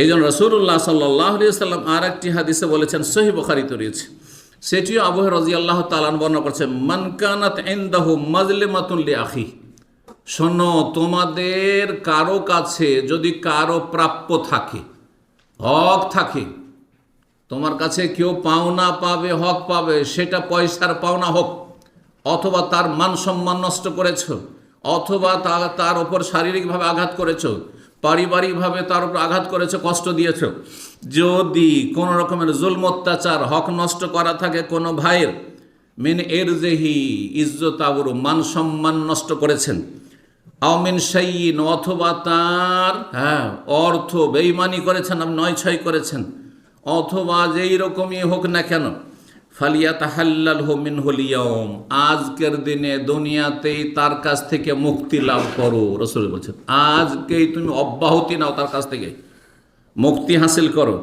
এই জন্য রসুল্লাহ সাল্লাহ সাল্লাম আর একটি হাদিসে বলেছেন সহি বখারিত রয়েছে। সেটিও আবহ রাজি আল্লাহ তালান বর্ণনা করছে মানকানাত এন্দাহু মাজলেমাতুল্লি আখি শোনো, তোমাদের কারও কাছে যদি কারও প্রাপ্য থাকে, হক থাকে, তোমার কাছে কেউ পাওনা পাবে, হক পাবে, সেটা পয়সার পাওনা হোক, অথবা তার মান সম্মান নষ্ট করেছ, অথবা তার তার ওপর শারীরিকভাবে আঘাত করেছ পারিবারিকভাবে তার উপর আঘাত করেছ, কষ্ট দিয়েছ। যদি কোনো রকমের জুলম, অত্যাচার, হক নষ্ট করা থাকে কোনো ভাইয়ের, মিন এর জেহি ইজ্জত আবরু মান সম্মান নষ্ট করেছেন। আমিন সাইন অথবা তার হ্যাঁ অর্থ বেইমানি করেছেন, নয় ছয় করেছেন। অথবা যেই রকমই হোক না কেন ফালিয়া তাহাল্লাল হোমিন হলিয়ম আজকের দিনে দুনিয়াতেই তার কাছ থেকে মুক্তি লাভ করো, রসুল বলছেন। আজকেই তুমি অব্যাহতি নাও তার কাছ থেকে, মুক্তি হাসিল করো।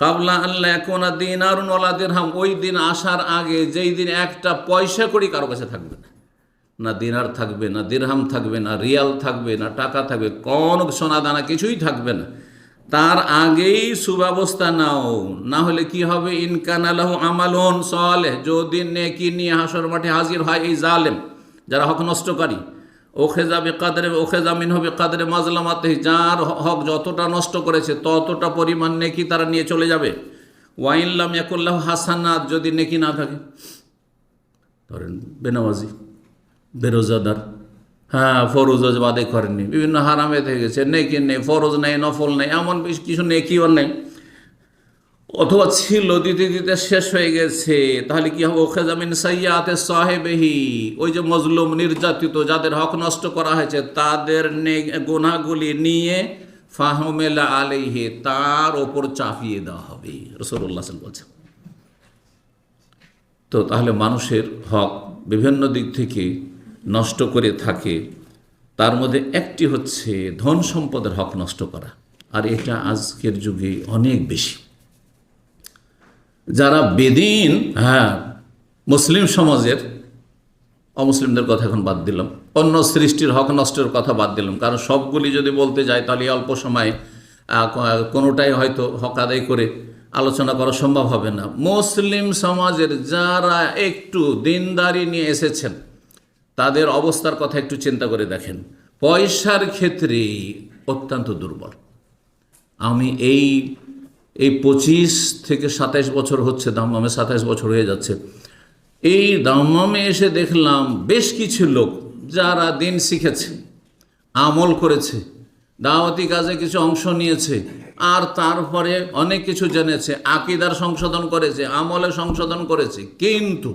কাবলা আল্লাহ এখন দিন আর নলাদের হাম ওই দিন আসার আগে যেই দিন একটা পয়সা করি কারও কাছে থাকবে না। না দিনার থাকবে, না দিরহাম থাকবে, না রিয়াল থাকবে, না টাকা থাকবে, কোন সোনা দানা কিছুই থাকবে না। তার আগেই সুব্যবস্থা নাও। না হলে কি হবে? ইনকান আলাহ আমালন সলে যদি নেকি নিয়ে হাসর মাঠে হাজির হয় এই জালেম, যারা হক নষ্টকারী। ওখে যাবে কাদরে ওখে জামিন হবে কাদরে মাজলামাতে, যার হক যতটা নষ্ট করেছে, ততটা পরিমাণ নেকি তারা নিয়ে চলে যাবে। ওয়াইনলাম একুল্লাহ হাসানাত, যদি নেকি না থাকে। ধরেন বেনামাজি, বেরোজাদার হ্যাঁ ফরজ বাদে করেননি। বিভিন্ন হারামে থেকে গেছে, নেকি নেই, ফরজ নেই, নফল নেই, এমন কিছু নেকিও নেই। অথবা ছিল, দিতে দিতে শেষ হয়ে গেছে। তাহলে কি হবে? ওখে জামিন সাইয়াতে সাহেবেহি। ওই যে মজলুম, নির্যাতিত, যাদের হক নষ্ট করা হয়েছে, তাদের গোনাগুলি নিয়ে ফাহমেলা আলেহে তার ওপর চাপিয়ে দেওয়া হবে। রসুল্লাহ বলছেন। তো তাহলে মানুষের হক বিভিন্ন দিক থেকে নষ্ট করে থাকে, তার মধ্যে একটি হচ্ছে ধন সম্পদের হক নষ্ট করা। আর এটা আজকের যুগে অনেক বেশি। যারা বেদিন হ্যাঁ মুসলিম সমাজের, অমুসলিমদের কথা এখন বাদ দিলাম, অন্য সৃষ্টির হক নষ্টের কথা বাদ দিলাম, কারণ সবগুলি যদি বলতে যাই তাহলে অল্প সময়ে কোনোটাই হয়তো হক আদায় করে আলোচনা করা সম্ভব হবে না। মুসলিম সমাজের যারা একটু দিনদারি নিয়ে এসেছেন তাদের অবস্থার কথা একটু চিন্তা করে দেখেন। পয়সার ক্ষেত্রে অত্যন্ত দুর্বল। আমি এই এই পঁচিশ থেকে সাতাইশ বছর হচ্ছে দাম্মামে সাতাইশ বছর হয়ে যাচ্ছে। এই দাম্মামে এসে দেখলাম বেশ কিছু লোক যারা দিন শিখেছে, আমল করেছে, দাওয়াতি কাজে কিছু অংশ নিয়েছে, আর তারপরে অনেক কিছু জেনেছে, আকিদার সংশোধন করেছে, আমলে সংশোধন করেছে। কিন্তু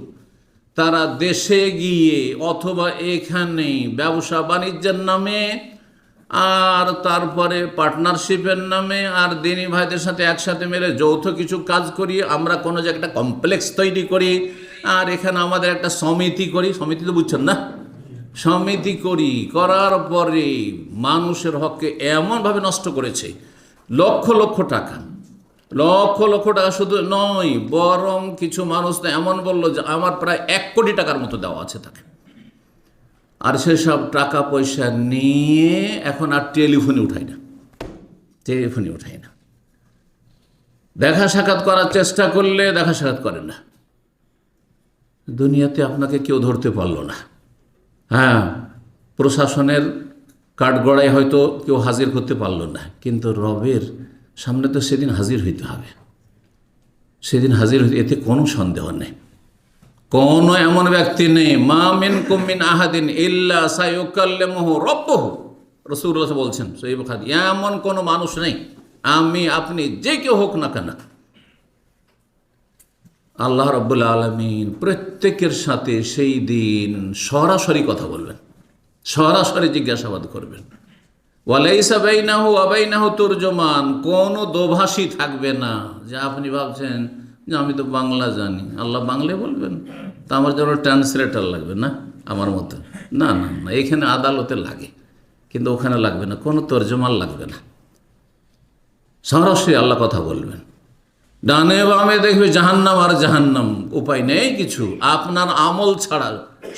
তারা দেশে গিয়ে অথবা এখানে ব্যবসা বাণিজ্যের নামে আর তারপরে পার্টনারশিপের নামে আর দিনী ভাইদের সাথে একসাথে মিলে যৌথ কিছু কাজ করি, আমরা কোনো যে একটা কমপ্লেক্স তৈরি করি, আর এখানে আমাদের একটা সমিতি করি। সমিতি তো বুঝছেন না? সমিতি করি, করার পরে মানুষের হককে এমনভাবে নষ্ট করেছে, লক্ষ লক্ষ টাকা। লক্ষ লক্ষ টাকা শুধু নয়, বরং কিছু মানুষ তো এমন বলল যে আমার প্রায় এক কোটি টাকার মতো দেওয়া আছে তাকে। আর সেসব টাকা পয়সা নিয়ে এখন আর টেলিফোনে উঠাই না। টেলিফোনে উঠাই না। দেখা সাক্ষাৎ করার চেষ্টা করলে দেখা সাক্ষাৎ করে না। দুনিয়াতে আপনাকে কেউ ধরতে পারল না। হ্যাঁ প্রশাসনের কাঠগড়ায় হয়তো কেউ হাজির করতে পারল না, কিন্তু রবের সামনে তো সেদিন হাজির হইতে হবে। সেদিন হাজির হইতে এতে কোনো সন্দেহ নেই। কোনো এমন ব্যক্তি নেই। মা মিন কুমিন আহাদিন ইল্লা সাইকাল্লেমহ রব্বহ। রসুল্লাহ বলছেন সৈব খাদি এমন কোনো মানুষ নেই। আমি, আপনি যে কেউ হোক না কেন, আল্লাহ রব্বুল আলমিন প্রত্যেকের সাথে সেই দিন সরাসরি কথা বলবেন। সরাসরি জিজ্ঞাসাবাদ করবেন। ওয়ালাইসা বাইনাহু আবাইনাহু তুরজমান, কোনো দোভাষী থাকবে না। যে আপনি ভাবছেন যে আমি তো বাংলা জানি, আল্লাহ বাংলায় বলবেন? তা আমার জন্য ট্রান্সলেটার লাগবে না আমার মতো? না না না, এখানে আদালতে লাগে, কিন্তু ওখানে লাগবে না, কোনো তর্জমান লাগবে না। সরাসরি আল্লাহ কথা বলবেন। ডানে বামে দেখবে জাহান্নাম আর জাহান্নাম, উপায় নেই কিছু। আপনার আমল ছাড়া,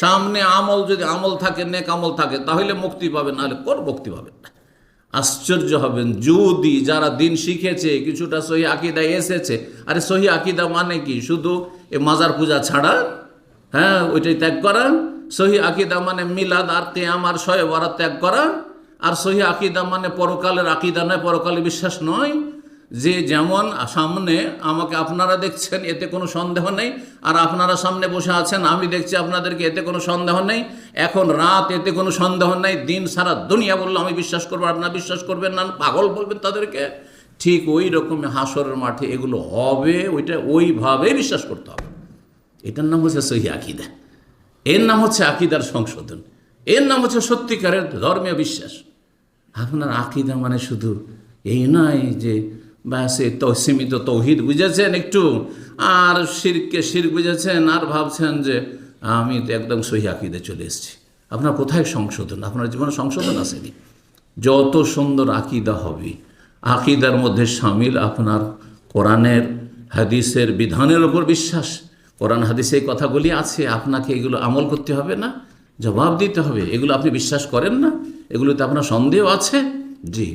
সামনে আমল যদি আমল থাকে, নেক আমল থাকে, তাহলে মুক্তি পাবেন নাহলে কোন মুক্তি পাবেন না? আশ্চর্য হবেন। যদি যারা দিন শিখেছে, কিছুটা সহি আকিদা এসেছে, আরে সহি আকিদা মানে কি? শুধু এ মাজার পূজা ছাড়া? হ্যাঁ ওইটাই ত্যাগ করা। সহি আকিদা মানে মিলাদ আর তেয়াম আর শয়ে বরা ত্যাগ করা। আর সহি আকিদা মানে পরকালের আকিদা নয়, পরকালে বিশ্বাস নয়। যে যেমন সামনে আমাকে আপনারা দেখছেন, এতে কোনো সন্দেহ নেই। আর আপনারা সামনে বসে আছেন, আমি দেখছি আপনাদেরকে, এতে কোনো সন্দেহ নেই। এখন রাত, এতে কোনো সন্দেহ নেই। দিন সারা দুনিয়া বলল, আমি বিশ্বাস করব আপনারা বিশ্বাস করবেন না, পাগল বলবেন তাদেরকে। ঠিক ওই রকম হাসরের মাঠে এগুলো হবে, ওইটা ওইভাবে বিশ্বাস করতে হবে। এটার নাম হচ্ছে সহি আকিদা। এর নাম হচ্ছে আকিদার সংশোধন। এর নাম হচ্ছে সত্যিকারের ধর্মীয় বিশ্বাস। আপনার আকিদা মানে শুধু এই নয় যে এই তো সীমিত তৌহিদ বুঝেছেন একটু? আর শিরকে শির বুঝেছেন, আর ভাবছেন যে আমি তো একদম সহি আকিদে চলে এসেছি। আপনার কোথায় সংশোধন? আপনার জীবনে সংশোধন আসেনি? যত সুন্দর আকিদা হবে, আকিদার মধ্যে সামিল আপনার কোরআনের, হাদিসের বিধানের ওপর বিশ্বাস। কোরআন, হাদিসে এই কথাগুলি আছে, আপনাকে এগুলো আমল করতে হবে না, জবাব দিতে হবে। এগুলো আপনি বিশ্বাস করেন না, এগুলোতে আপনার সন্দেহ আছে? জি।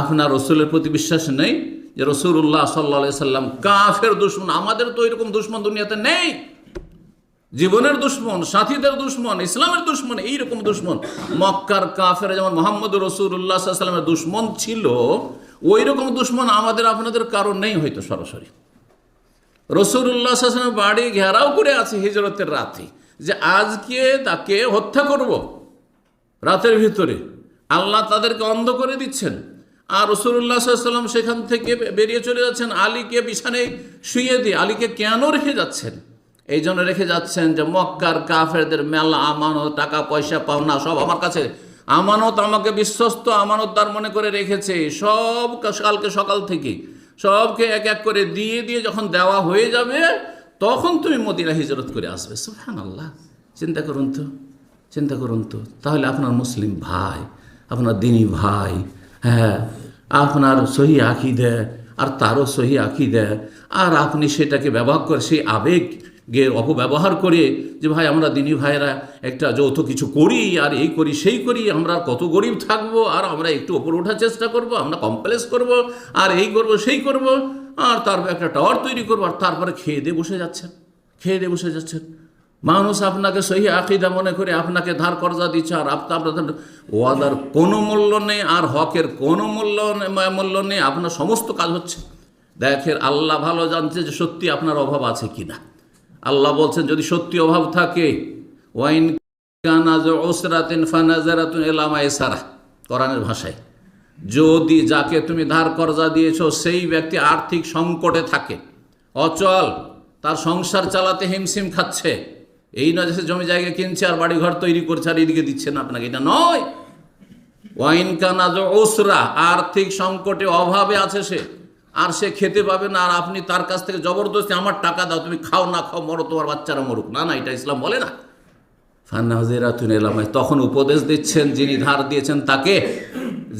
আপনার রসুলের প্রতি বিশ্বাস নেই যে রসুল্লাহ সাল্লা সাল্লাম কাফের দুশ্মন, আমাদের তো এরকম দুশ্মন দুনিয়াতে নেই। জীবনের দুশ্মন, সাথীদের দুশ্মন, ইসলামের দুশ্মন, এইরকম দুশ্মন। মক্কার কাফের যেমন মোহাম্মদ রসুল্লাহ সাল্লামের দুশ্মন ছিল ওই রকম দুশ্মন আমাদের, আপনাদের কারণ নেই হয়তো সরাসরি। রসুল্লাহ সাল্লামের বাড়ি ঘেরাও করে আছে হিজরতের রাতে, যে আজকে তাকে হত্যা করব। রাতের ভিতরে আল্লাহ তাদেরকে অন্ধ করে দিচ্ছেন। আর রসুল্লাহ সাল্লাম সেখান থেকে বেরিয়ে চলে যাচ্ছেন আলীকে বিছানায় শুয়ে দিয়ে। আলীকে কেন রেখে যাচ্ছেন? এই জন্য রেখে যাচ্ছেন যে মক্কার কাফেরদের মেলা আমানত, টাকা, পয়সা, পাওনা সব আমার কাছে। আমানত আমাকে বিশ্বস্ত আমানতদার মনে করে রেখেছে। সব কালকে সকাল থেকে সবকে এক এক করে দিয়ে দিয়ে যখন দেওয়া হয়ে যাবে, তখন তুমি মদিনা হিজরত করে আসবে। সুহান আল্লাহ চিন্তা করুন তো, চিন্তা করুন তো। তাহলে আপনার মুসলিম ভাই, আপনার দিনী ভাই হ্যাঁ আপনার সহি দেয় আর তারও সহি দেয় আর আপনি সেটাকে ব্যবহার করে, সেই আবেগ গে অপব্যবহার করে যে, ভাই, আমরা দিনী ভাইয়েরা একটা যৌথ কিছু করি, আর এই করি, সেই করি, আমরা কত গরিব থাকব, আর আমরা একটু ওপরে ওঠার চেষ্টা করব, আমরা কমপ্লেক্স করব, আর এই করব, সেই করব, আর তারপর একটা টাওয়ার তৈরি করব, আর তারপরে খেয়ে দিয়ে বসে যাচ্ছেন, খেয়ে দিয়ে বসে যাচ্ছেন। মানুষ আপনাকে সহি আকিদা মনে করে আপনাকে ধার কর্জা দিচ্ছে আর আপনার ওয়াদার কোনো মূল্য নেই আর হকের কোনো মূল্য নেই মূল্য নেই, আপনার সমস্ত কাজ হচ্ছে। দেখেন, আল্লাহ ভালো জানছে যে সত্যি আপনার অভাব আছে কি না আল্লাহ বলছেন, যদি সত্যি অভাব থাকে, ওয়াইন এলামা কোরআনের ভাষায়। যদি যাকে তুমি ধার কর্জা দিয়েছ, সেই ব্যক্তি আর্থিক সংকটে থাকে। অচল, তার সংসার চালাতে হিমশিম খাচ্ছে। এই নয় যে জমি জায়গা কিনছে আর বাড়ি ঘর তৈরি করছে আর এদিকে দিচ্ছে না আপনাকে, এটা নয়। ওয়াইন কানাজ ওসরা আর্থিক সংকটে অভাবে আছে সে, আর সে খেতে পাবে না, আর আপনি তার কাছ থেকে জবরদস্তি আমার টাকা দাও, তুমি খাও না খাও, মরো, তোমার বাচ্চারা মরুক। না না, এটা ইসলাম বলে না। তখন উপদেশ দিচ্ছেন, যিনি ধার দিয়েছেন তাকে,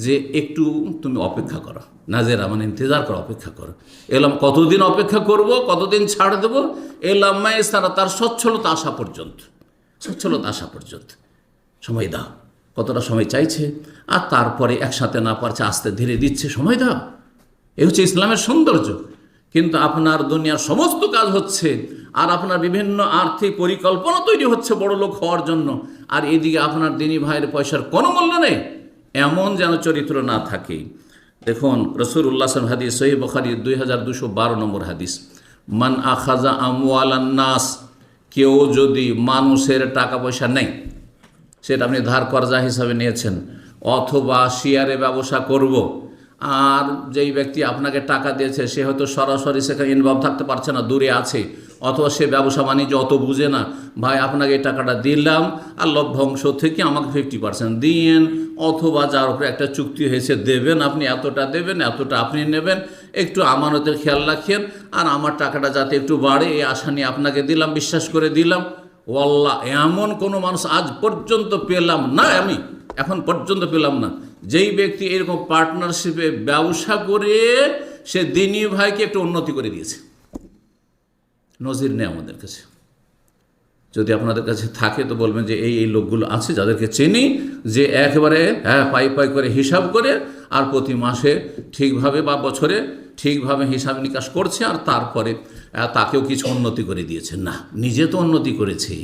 যে একটু তুমি অপেক্ষা করো। নাজেরা মানে ইন্তজার করো, অপেক্ষা করো। এলাম কতদিন অপেক্ষা করব, কতদিন ছাড় দেবো? এলামায় তারা তার সচ্ছলতা আসা পর্যন্ত, সচ্ছলতা আসা পর্যন্ত। সময় দাও, কতটা সময় চাইছে? আর তারপরে একসাথে না পারছে, আস্তে ধীরে দিচ্ছে, সময় দাও। এ হচ্ছে ইসলামের সৌন্দর্য। কিন্তু আপনার দুনিয়ার সমস্ত কাজ হচ্ছে, আর আপনার বিভিন্ন আর্থিক পরিকল্পনা তৈরি হচ্ছে বড় লোক হওয়ার জন্য। আর এদিকে আপনার দিনী ভাইয়ের পয়সার কোনো মূল্য নেই। এমন যেন চরিত্র না থাকে। দেখুন রসুর উল্লাসম হাদিস সহি বখারি দুই হাজার দুশো বারো নম্বর হাদিস। মান আখাজা নাস, কেউ যদি মানুষের টাকা পয়সা নেই সেটা আপনি ধার কর্জা হিসাবে নিয়েছেন, অথবা শেয়ারে ব্যবসা করব, আর যেই ব্যক্তি আপনাকে টাকা দিয়েছে, সে হয়তো সরাসরি সেখানে ইনভলভ থাকতে পারছে না, দূরে আছে অথবা সে ব্যবসা বাণিজ্য অত বুঝে না, ভাই, আপনাকে টাকাটা দিলাম আর লভ্যাংশ থেকে আমাকে ফিফটি পার্সেন্ট দিয়েন। অথবা যার উপরে একটা চুক্তি হয়েছে, দেবেন আপনি, এতটা দেবেন, এতটা আপনি নেবেন, একটু আমানতের খেয়াল রাখেন আর আমার টাকাটা যাতে একটু বাড়ে, এই আশা নিয়ে আপনাকে দিলাম, বিশ্বাস করে দিলাম। ওয়াল্লাহ, এমন কোনো মানুষ আজ পর্যন্ত পেলাম না আমি, এখন পর্যন্ত পেলাম না। যেই ব্যক্তি এরকম পার্টনারশিপে ব্যবসা করে, সে দিনী ভাইকে একটু উন্নতি করে দিয়েছে। নজির নেই আমাদের কাছে। যদি আপনাদের কাছে থাকে তো বলবেন যে এই এই লোকগুলো আছে যাদেরকে চিনি, যে একেবারে হ্যাঁ পাই পাই করে হিসাব করে আর প্রতি মাসে ঠিকভাবে বা বছরে ঠিকভাবে হিসাব নিকাশ করছে আর তারপরে তাকেও কিছু উন্নতি করে দিয়েছে। না, নিজে তো উন্নতি করেছে।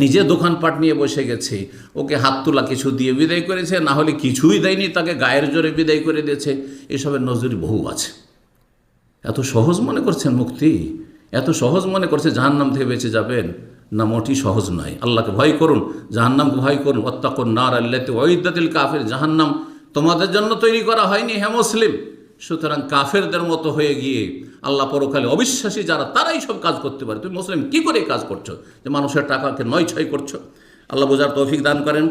নিজে দোকানপাট নিয়ে বসে গেছে। ওকে হাত তোলা কিছু দিয়ে বিদায় করেছে, না হলে কিছুই দেয়নি, তাকে গায়ের জোরে বিদায় করে দিয়েছে। এসবের নজরি বহু আছে। এত সহজ মনে করছেন মুক্তি? এত সহজ মনে করছে, জাহান্নাম থেকে বেঁচে যাবেন? না মোটি সহজ নয়। আল্লাহকে ভয় করুন, জাহান্নামকে ভয় করুন। অত্যাকর নার আল্লাতে ওইদাতিল কাফের। জাহান্নাম তোমাদের জন্য তৈরি করা হয়নি হ্যাঁ মুসলিম। সুতরাং কাফেরদের মতো হয়ে গিয়ে আল্লাহ পরকালে অবিশ্বাসী যারা, তারাই সব কাজ করতে পারে। তুমি মুসলিম, কি করে কাজ করছ? যে মানুষের টাকাকে নয় ছয় করছ। আল্লাহ বোঝার তৌফিক দান করেন।